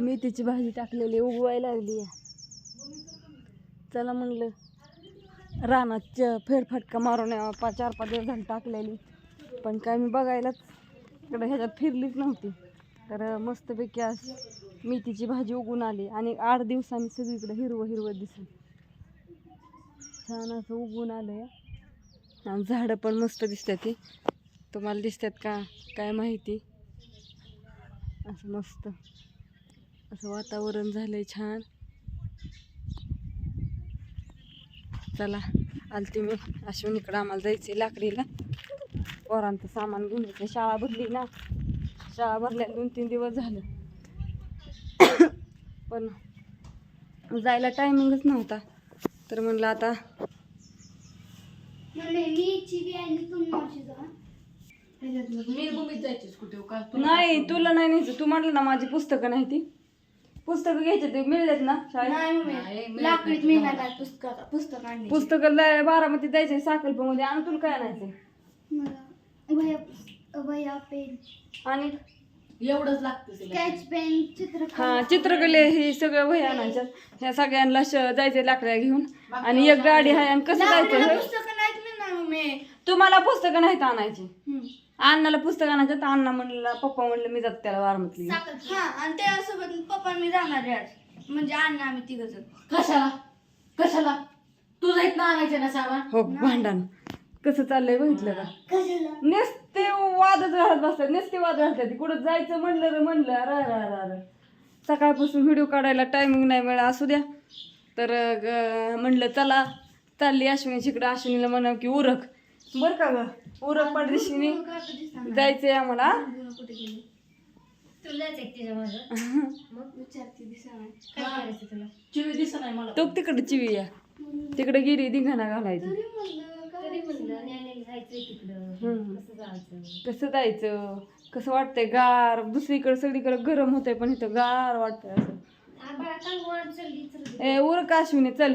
मेथीची भाजी टाकलेली उगवायला लागली आहे. चला म्हणलं रानात फेरफटका मारून यावं. पा चार पाच दिवस झाली टाकलेली. पण काय मी बघायलाच इकडं ह्याच्यात फिरलीच नव्हती. तर मस्तपैकी आज मेथीची भाजी उगून आली. आणि आठ दिवसांनी सगळीकडे हिरवं हिरवं दिसलं. छान असं उगून आलंय. आणि झाडं पण मस्त दिसतात ती तुम्हाला दिसतात का? काय माहिती? असं मस्त. असं वातावरण झालंय छान. चला आलती मी अश्विनीकडं आम्हाला जायचंय लाकडीला. पोरांचं सामान घेऊन यायचं शाळा भरली ना? शाळा भरल्या दोन तीन दिवस झालं. पण जायला टायमिंगच नव्हता. तर म्हणलं आता मी मम्मीत जायचीच कुठे हो का? नाही तुला नाही न्यायचं. तू म्हटलं ना माझी पुस्तकं नाही ती. पुस्तकं घ्यायचे ते मिळलेत ना शाळेत? नाही, मिळत लाकडीत नाही. मिळणार पुस्तक पुस्तक आणले. पुस्तकं जाय- बारामतीत जायचंय साखरपूमध्ये आणि तुला काय आणायचंय मला वह्या वह्या पेन. आणि? एवढंच लागतं तिला. स्केच पेन चित्र हा चित्रकले हे सगळं वही आणायच्या. ह्या सगळ्यांना श- जायचंय लाकड्या घेऊन. आणि एक गाडी आहे आणि कसं जायचं? पुस्तक मम्मी तुम्हाला पुस्तकं नाहीत आणायची. हम्म. अण्णाला पुस्तक आणायचं तर अण्णा म्हणलं पप्पा म्हणलं मी जात त्याला बारामती हा आणि त्यासोबत पप्पा मी जाणार आहे आज. म्हणजे अण्णा आम्ही तिघ जण. कशाला? कशाला? तू जाईत ना आणायचे ना सामान? हो भांडण. कसं चाललंय बघितलं का? कशाला? नुसते वादच घालत बसतात नुसते वाद घालतात कुठं जायचं म्हणलं तर म्हणलं अरे अरे अरे अरे. सकाळपासून व्हिडिओ काढायला टायमिंग नाही मिळा असू द्या. तर ग- म्हणलं चला चालली अश्विनी इकडं. अश्विनीला म्हणावं की उरक. बरं का ग? उरक पडदिशीने जायचंय आम्हाला. कुठे गेली? तुला जायचं तिच्या मागं. मग विचारते दिसणार काय करायचं तुला? चिवी दिसत नाही मला. तो तिकडे चिवी या तिकडे गेली धिंगाणा घालायची. कसं जायचं? कसं वाटतंय? गार. दुसरीकडे सगळीकडे गरम होतंय पण इथं गार वाटतंय असं. ए उरक अश्विनी चल.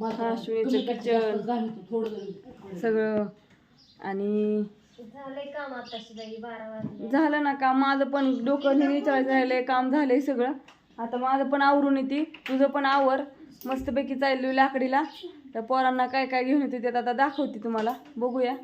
काय किचन. सगळं. आणि झालंय काम आताशी बाई बारा वाजले. झालं ना काम माझं पण डोकं विचारायचं राहिलंय काम झालंय सगळं. आता माझं पण आवरून येते तुझं पण आवर. मस्तपैकी चालली लाकडीला. तर पोरांना काय काय घेऊन येते ते आता दाखवते तुम्हाला. बघूया.